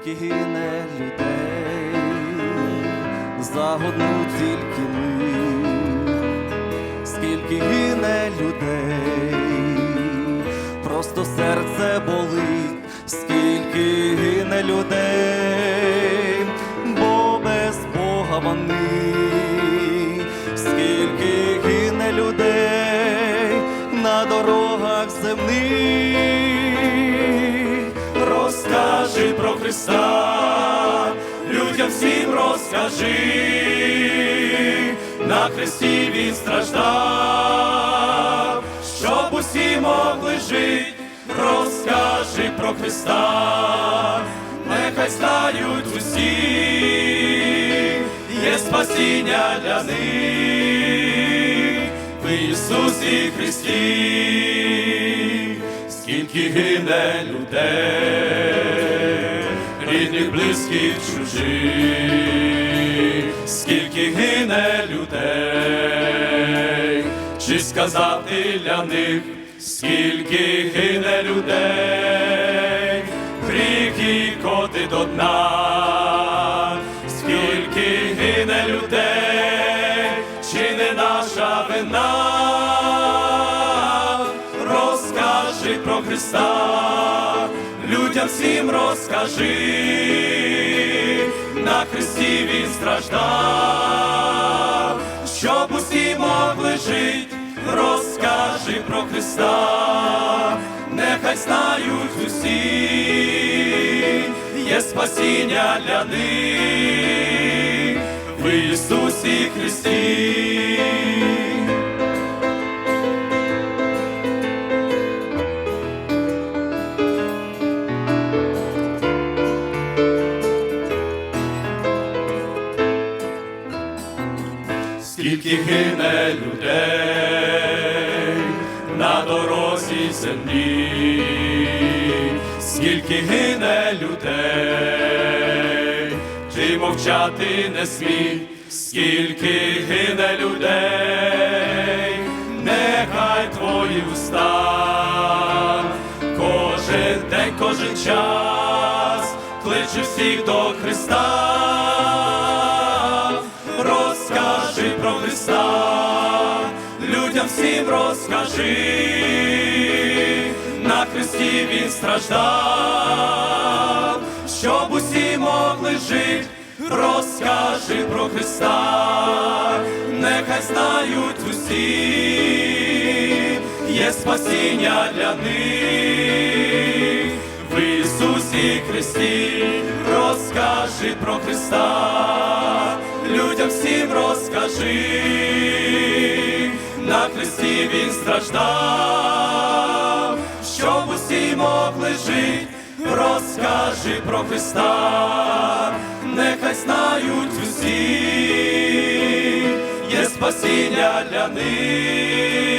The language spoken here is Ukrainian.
скільки гине людей. За тільки мить, скільки гине людей, просто серце болить, скільки гине людей, бо без Бога вони, скільки гине людей на дорогах земних. Розкажи про Христа, людям всім розкажи, на хресті він страждав, щоб усі могли жити, розкажи про Христа, нехай знають усі, є спасіння для них. В Ісусі Христі скільки гине людей, рідних, близьких, чужих, скільки гине людей, чи сказати для них, скільки гине людей, і коти до дна, скільки гине людей, чи не наша вина Христа, людям всім розкажи, на Христі Він страждав, щоб усі могли жити, розкажи про Христа, нехай знають усі, є спасіння для них. В Ісусі Христі. Скільки гине людей на дорозі землі, скільки гине людей, ти мовчати не смій, скільки гине людей, нехай твої уста, кожен день, кожен час, кличе всіх до Христа Христа, людям всім розкажи, на Христі Він страждав, щоб усі могли жити, розкажи про Христа, нехай знають усі, є спасіння для них. В Ісусі Христі розкажи про Христа, людям всім розкажи, на Христі Він страждав, щоб усі могли жити, розкажи про Христа, нехай знають усі, є спасіння для них